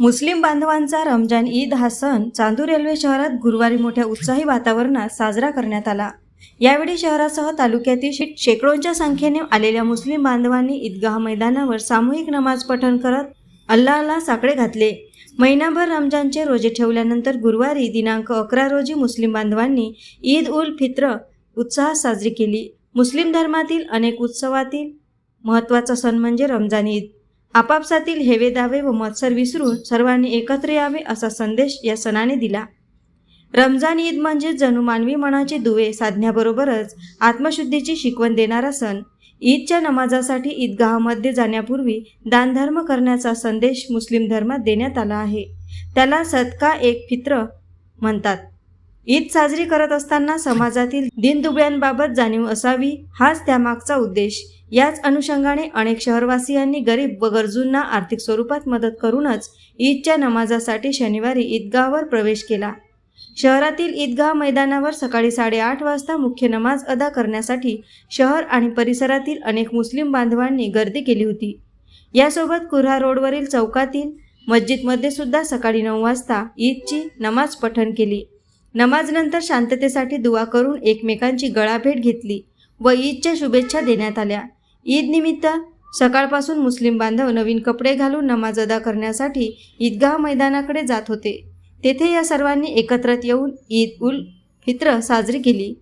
मुस्लिम बांधवांचा रमजान ईद हा सण चांदूर रेल्वे शहरात गुरुवारी मोठ्या उत्साही वातावरणात साजरा करण्यात आला. यावेळी शहरासह तालुक्यातील शे- शेकडोंच्या संख्येने आलेल्या मुस्लिम बांधवांनी ईदगाह मैदानावर सामूहिक नमाज पठण करत अल्लाहला साकडे घातले. महिनाभर रमजानचे रोजे ठेवल्यानंतर गुरुवारी दिनांक अकरा रोजी मुस्लिम बांधवांनी ईद उल फित्र उत्साहात साजरी केली. मुस्लिम धर्मातील अनेक उत्सवातील महत्त्वाचा सण म्हणजे रमजान ईद. आपापसातील हेवे दावे व मत्सर विसरून सर्वांनी एकत्र यावे असा संदेश या सणाने दिला. रमजान ईद म्हणजे जणू मानवी मनाचे दुवे साधण्याबरोबरच आत्मशुद्धीची शिकवण देणारा सण. ईदच्या नमाजासाठी ईदगाहमध्ये जाण्यापूर्वी दानधर्म करण्याचा संदेश मुस्लिम धर्मात देण्यात आला आहे. त्याला सदका एक फित्र म्हणतात. ईद साजरी करत असताना समाजातील दिनदुबळ्यांबाबत जाणीव असावी हाच त्यामागचा उद्देश. याच अनुषंगाने अनेक शहरवासियांनी गरीब व गरजूंना आर्थिक स्वरूपात मदत करूनच ईदच्या नमाजासाठी शनिवारी ईदगाहवर प्रवेश केला. शहरातील ईदगाह मैदानावर सकाळी साडेआठ वाजता मुख्य नमाज अदा करण्यासाठी शहर आणि परिसरातील अनेक मुस्लिम बांधवांनी गर्दी केली होती. यासोबत कुऱ्हा रोडवरील चौकातील मस्जिदमध्ये सुद्धा सकाळी नऊ वाजता ईदची नमाज पठण केली. नमाजनंतर शांततेसाठी दुवा करून एकमेकांची गळाभेट घेतली व ईदच्या शुभेच्छा देण्यात आल्या. ईदनिमित्त सकाळपासून मुस्लिम बांधव नवीन कपडे घालून नमाज अदा करण्यासाठी ईदगाह मैदानाकडे जात होते. तेथे या सर्वांनी एकत्रित येऊन ईद उल फित्र साजरी केली.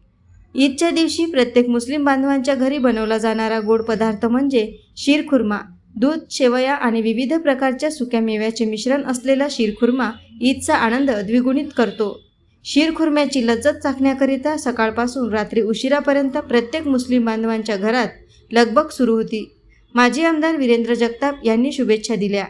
ईदच्या दिवशी प्रत्येक मुस्लिम बांधवांच्या घरी बनवला जाणारा गोड पदार्थ म्हणजे शीरखुर्मा. दूध शेवया आणि विविध प्रकारच्या सुक्या मेव्याचे मिश्रण असलेला शीरखुर्मा ईदचा आनंद द्विगुणित करतो. शीरखुर्म्याची लज्जत चाखण्याकरिता सकाळपासून रात्री उशिरापर्यंत प्रत्येक मुस्लिम बांधवांच्या घरात लगबग सुरू होती. माजी आमदार वीरेंद्र जगताप यांनी शुभेच्छा दिल्या.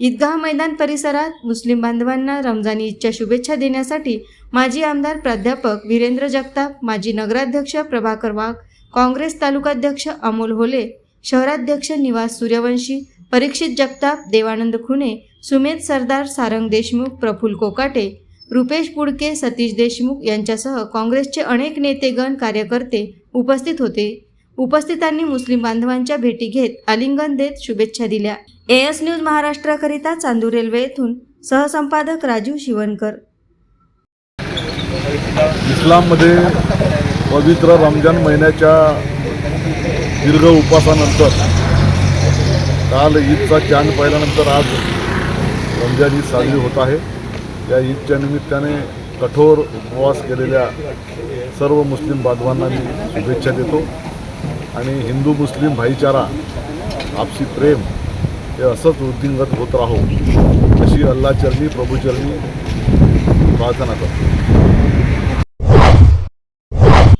ईदगाह मैदान परिसरात मुस्लिम बांधवांना रमजान ईदच्या शुभेच्छा देण्यासाठी माजी आमदार प्राध्यापक वीरेंद्र जगताप माजी नगराध्यक्ष प्रभाकर वाघ काँग्रेस तालुकाध्यक्ष अमोल होले शहराध्यक्ष निवास सूर्यवंशी परीक्षित जगताप देवानंद खुने सुमेध सरदार सारंग देशमुख प्रफुल कोकाटे रुपेश पुडके सतीश देशमुख यांच्यासह काँग्रेसचे अनेक नेतेगण कार्यकर्ते उपस्थित होते. उपस्थितांनी मुस्लिम बांधवांच्या भेटी घेत आलिंगन देत शुभेच्छा दिल्या. एएस न्यूज महाराष्ट्राकरिता चांदूर रेल्वे येथून सहसंपादक राजीव शिवणकर. इस्लाममध्ये पवित्र रमजान महिन्याच्या दीर्घ उपवासानंतर काल ईदचा चांद पाहिल्यानंतर आज रमजान ईद साजरी होत आहे. या ईदच्या निमित्ताने कठोर उपवास केलेल्या सर्व मुस्लिम बांधवांना मी शुभेच्छा देतो. आणि हिंदू मुस्लिम भाईचारा आपसी प्रेम हे असंच वृद्धिंगत होत राहो अशी अल्लाचरणी प्रभूचरणी प्रार्थना करतो.